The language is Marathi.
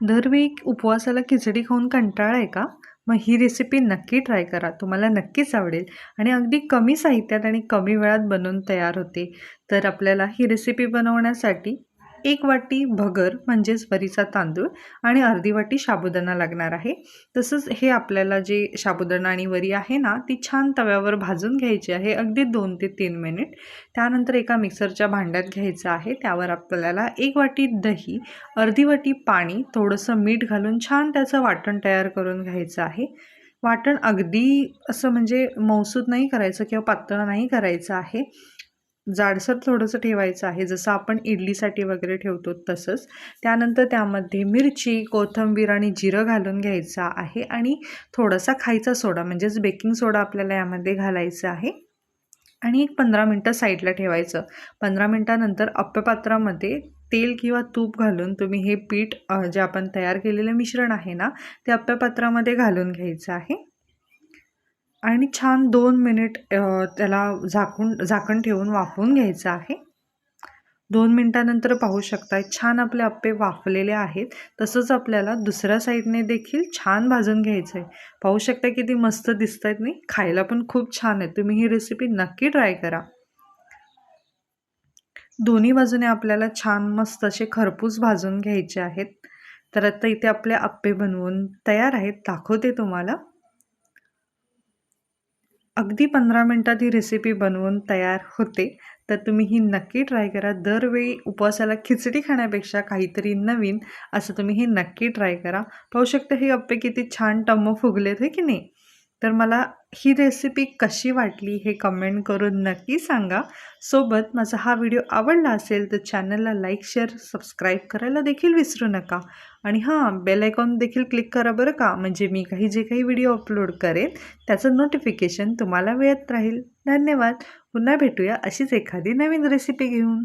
दरवेळी उपवासाला खिचडी खाऊन कंटाळा आहे का? मग ही रेसिपी नक्की ट्राय करा. तुम्हाला नक्कीच आवडेल. आणि अगदी कमी साहित्यात आणि कमी वेळात बनवून तयार होते. तर आपल्याला ही रेसिपी बनवण्यासाठी एक वाटी भगर म्हणजेच वरीचा तांदूळ आणि अर्धी वाटी साबुदाणा लागणार आहे. तसंच हे आपल्याला जे साबुदाणा आणि वरी आहे ना ती छान तव्यावर भाजून घ्यायची आहे अगदी दोन ते तीन मिनिट. त्यानंतर एका मिक्सरच्या भांड्यात घ्यायचं आहे त्यावर आपल्याला एक वाटी दही अर्धी वाटी पाणी थोडंसं मीठ घालून छान त्याचं वाटण तयार करून घ्यायचं आहे. वाटण अगदी असं म्हणजे मौसूद नाही करायचं किंवा पातळ नाही करायचं आहे. जाडसर थोडंसं ठेवायचं आहे. जसं आपण इडलीसाठी वगैरे ठेवतो तसंच. त्यानंतर त्यामध्ये मिरची कोथिंबीर आणि जिरं घालून घ्यायचा आहे आणि थोडासा खायचा सोडा म्हणजेच बेकिंग सोडा आपल्याला यामध्ये घालायचा आहे. आणि एक पंधरा मिनटं साईडला ठेवायचं. पंधरा मिनटानंतर अप्पपात्रामध्ये तेल किंवा तूप घालून तुम्ही हे पीठ जे आपण तयार केलेलं मिश्रण आहे ना ते अप्पपात्रामध्ये घालून घ्यायचं आहे. आणि छान दोन मिनिट त्याला झाकून झाकण ठेवून वाफवून घ्यायचं आहे. दोन मिनटानंतर पाहू शकता छान आपले आप्पे वाफलेले आहेत. तसंच आपल्याला दुसऱ्या साईडने देखील छान भाजून घ्यायचं आहे पाहू शकता किती मस्त दिसत आहेत नाही खायला पण खूप छान आहे. तुम्ही ही रेसिपी नक्की ट्राय करा. दोन्ही बाजूने आपल्याला छान मस्त असे खरपूस भाजून घ्यायचे आहेत. तर आता इथे आपले अप्पे बनवून तयार आहेत. दाखवते तुम्हाला. अगदी पंधरा मिनटात ही रेसिपी बनवून तयार होते. तर तुम्ही ही नक्की ट्राय करा. दरवेळी उपवासाला खिचडी खाण्यापेक्षा काहीतरी नवीन असं तुम्ही हे नक्की ट्राय करा. पाहू शकता हे अप्पे किती छान टम्म फुगलेत हे की नाही? तर मला ही रेसिपी कशी वाटली हे कमेंट करून नक्की सांगा. सोबत माझा हा व्हिडिओ आवडला असेल तर चॅनलला लाईक शेअर सबस्क्राईब करायला देखील विसरू नका. आणि हां बेल आयकॉन देखील क्लिक करा बरं का? म्हणजे मी काही जे काही व्हिडिओ अपलोड करेन त्याचं नोटिफिकेशन तुम्हाला मिळत राहील. धन्यवाद. पुन्हा भेटूया अशीच एखादी नवीन रेसिपी घेऊन.